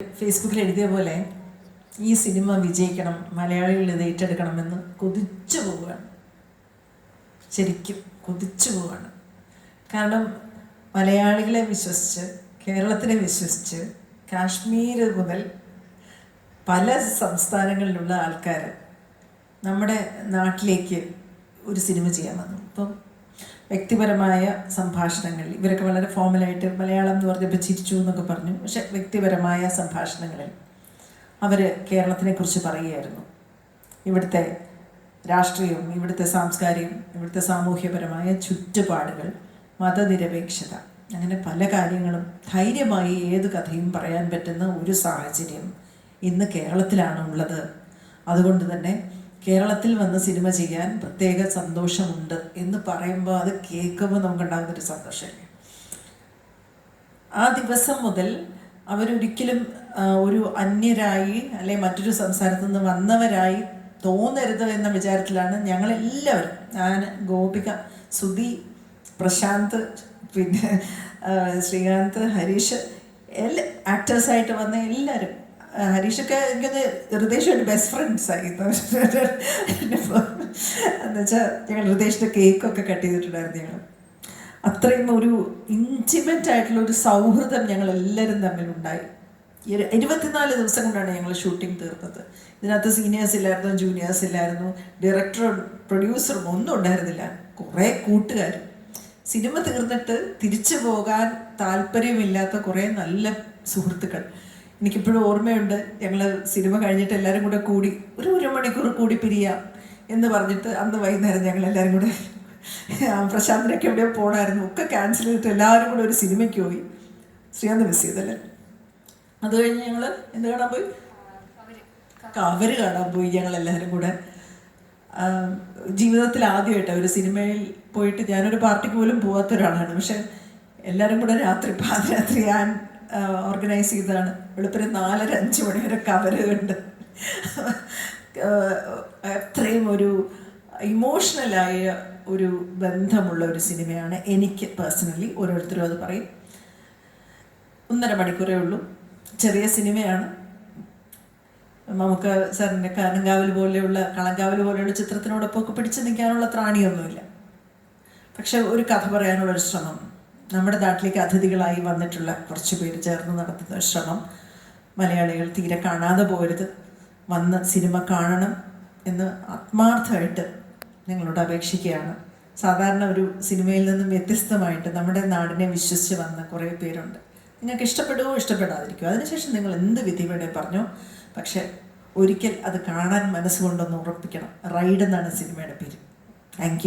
ഫേസ്ബുക്കിൽ എഴുതിയ പോലെ ഈ സിനിമ വിജയിക്കണം മലയാളികൾ ഇത് ഏറ്റെടുക്കണമെന്ന് കൊതിച്ചു പോവുകയാണ്. ശരിക്കും കൊതിച്ചു പോവുകയാണ്. കാരണം മലയാളികളെ വിശ്വസിച്ച് കേരളത്തിനെ വിശ്വസിച്ച് കാശ്മീർ മുതൽ പല സംസ്ഥാനങ്ങളിലുള്ള ആൾക്കാർ നമ്മുടെ നാട്ടിലേക്ക് ഒരു സിനിമ ചെയ്യാൻ വന്നു. ഇപ്പം വ്യക്തിപരമായ സംഭാഷണങ്ങളിൽ ഇവരൊക്കെ വളരെ ഫോമലായിട്ട് മലയാളം എന്ന് പറഞ്ഞപ്പോൾ ചിരിച്ചു എന്നൊക്കെ പറഞ്ഞു. പക്ഷെ വ്യക്തിപരമായ സംഭാഷണങ്ങളിൽ അവർ കേരളത്തിനെക്കുറിച്ച് പറയുകയായിരുന്നു. ഇവിടുത്തെ രാഷ്ട്രീയവും ഇവിടുത്തെ സാംസ്കാരികം ഇവിടുത്തെ സാമൂഹ്യപരമായ ചുറ്റുപാടുകൾ മതനിരപേക്ഷത അങ്ങനെ പല കാര്യങ്ങളും ധൈര്യമായി ഏത് കഥയും പറയാൻ പറ്റുന്ന ഒരു സാഹചര്യം ഇന്ന് കേരളത്തിലാണ് ഉള്ളത്. അതുകൊണ്ട് തന്നെ കേരളത്തിൽ വന്ന് സിനിമ ചെയ്യാൻ പ്രത്യേക സന്തോഷമുണ്ട് എന്ന് പറയുമ്പോൾ അത് കേൾക്കുമ്പോൾ നമുക്കുണ്ടാകുന്നൊരു സന്തോഷമല്ലേ? ആ ദിവസം മുതൽ അവരൊരിക്കലും ഒരു അന്യരായി അല്ലെ മറ്റൊരു സംസ്ഥാനത്ത് നിന്ന് വന്നവരായി തോന്നരുത് എന്ന വിചാരത്തിലാണ് ഞങ്ങളെല്ലാവരും. ഞാൻ ഗോപിക സുധി പ്രശാന്ത് പിന്നെ ശ്രീകാന്ത് ഹരീഷ് എല്ലാ ആക്ടേഴ്സായിട്ട് വന്ന എല്ലാവരും ഹരീഷൊക്കെ എനിക്കത് ഒരു ബെസ്റ്റ് ഫ്രണ്ട്സ് ആയി. എന്നുവെച്ചാൽ ഞങ്ങൾ ഹൃദേശിന്റെ കേക്കൊക്കെ കട്ട് ചെയ്തിട്ടുണ്ടായിരുന്നു ഞങ്ങൾ അത്രയും ഒരു ഇന്റിമേറ്റ് ആയിട്ടുള്ള ഒരു സൗഹൃദം ഞങ്ങൾ എല്ലാവരും തമ്മിലുണ്ടായി ഇരു- ഇരുപത്തിനാല് ദിവസം കൊണ്ടാണ് ഞങ്ങൾ ഷൂട്ടിംഗ് തീർന്നത്. ഇതിനകത്ത് സീനിയേഴ്സ് ഇല്ലായിരുന്നു ജൂനിയേഴ്സ് ഇല്ലായിരുന്നു ഡയറക്ടറും പ്രൊഡ്യൂസറും ഒന്നും ഉണ്ടായിരുന്നില്ല. കുറേ കൂട്ടുകാർ. സിനിമ തീർന്നിട്ട് തിരിച്ചു പോകാൻ താല്പര്യമില്ലാത്ത കുറേ നല്ല സുഹൃത്തുക്കൾ. എനിക്കിപ്പോഴും ഓർമ്മയുണ്ട് ഞങ്ങൾ സിനിമ കഴിഞ്ഞിട്ട് എല്ലാവരും കൂടെ കൂടി ഒരു ഒരു മണിക്കൂർ കൂടി പിരിയാം എന്ന് പറഞ്ഞിട്ട് അന്ന് വൈകുന്നേരം ഞങ്ങൾ എല്ലാവരും കൂടെ പ്രശാന്തിനൊക്കെ എവിടെയോ പോകണമായിരുന്നു ഒക്കെ ക്യാൻസൽ ചെയ്തിട്ട് എല്ലാവരും കൂടെ ഒരു സിനിമയ്ക്ക് പോയി. ശ്രീകാന്ത് മിസ് ചെയ്തല്ലേ? അത് കഴിഞ്ഞ് ഞങ്ങൾ എന്ത് കാണാൻ പോയി? കവര് കാണാൻ പോയി ഞങ്ങൾ എല്ലാവരും കൂടെ ജീവിതത്തിൽ ആദ്യമായിട്ടാണ് ഒരു സിനിമയിൽ പോയിട്ട് ഞാനൊരു പാർട്ടിക്ക് പോലും പോകാത്ത ഒരാളാണ് പക്ഷെ എല്ലാവരും കൂടെ രാത്രി പാതിരാത്രി ഞാൻ ഓർഗനൈസ് ചെയ്തതാണ്. വെളുപ്പിന് നാലര അഞ്ച് മണി വരെ കവര് കണ്ട്. അത്രയും ഒരു ഇമോഷണലായ ഒരു ബന്ധമുള്ള ഒരു സിനിമയാണ് എനിക്ക് പേഴ്സണലി ഓരോരുത്തരും അത് പറയും. ഒന്നര മണിക്കൂറേ ഉള്ളൂ. ചെറിയ സിനിമയാണ്. നമുക്ക് സാറിന്റെ കാനങ്കാവൽ പോലെയുള്ള കളങ്കാവൽ പോലെയുള്ള ചിത്രത്തിനോടൊപ്പം ഒക്കെ പിടിച്ചു നിൽക്കാനുള്ള ത്രാണിയൊന്നുമില്ല. പക്ഷെ ഒരു കഥ പറയാനുള്ള ഒരു ശ്രമം. നമ്മുടെ നാട്ടിലേക്ക് അതിഥികളായി വന്നിട്ടുള്ള കുറച്ച് പേര് ചേർന്ന് നടത്തുന്ന ശ്രമം മലയാളികൾ തീരെ കാണാതെ പോരുത്. വന്ന് സിനിമ കാണണം എന്ന് ആത്മാർത്ഥമായിട്ട് നിങ്ങളോട് അപേക്ഷിക്കുകയാണ്. സാധാരണ ഒരു സിനിമയിൽ നിന്നും വ്യത്യസ്തമായിട്ട് നമ്മുടെ നാടിനെ വിശ്വസിച്ച് വന്ന കുറേ പേരുണ്ട്. നിങ്ങൾക്ക് ഇഷ്ടപ്പെടുകയോ ഇഷ്ടപ്പെടാതിരിക്കുമോ അതിനുശേഷം നിങ്ങൾ എന്ത് വിധി വേണേ പറഞ്ഞോ. പക്ഷെ ഒരിക്കൽ അത് കാണാൻ മനസ്സുകൊണ്ടൊന്ന് ഉറപ്പിക്കണം. റൈഡ് എന്നാണ് സിനിമയുടെ പേര്. താങ്ക്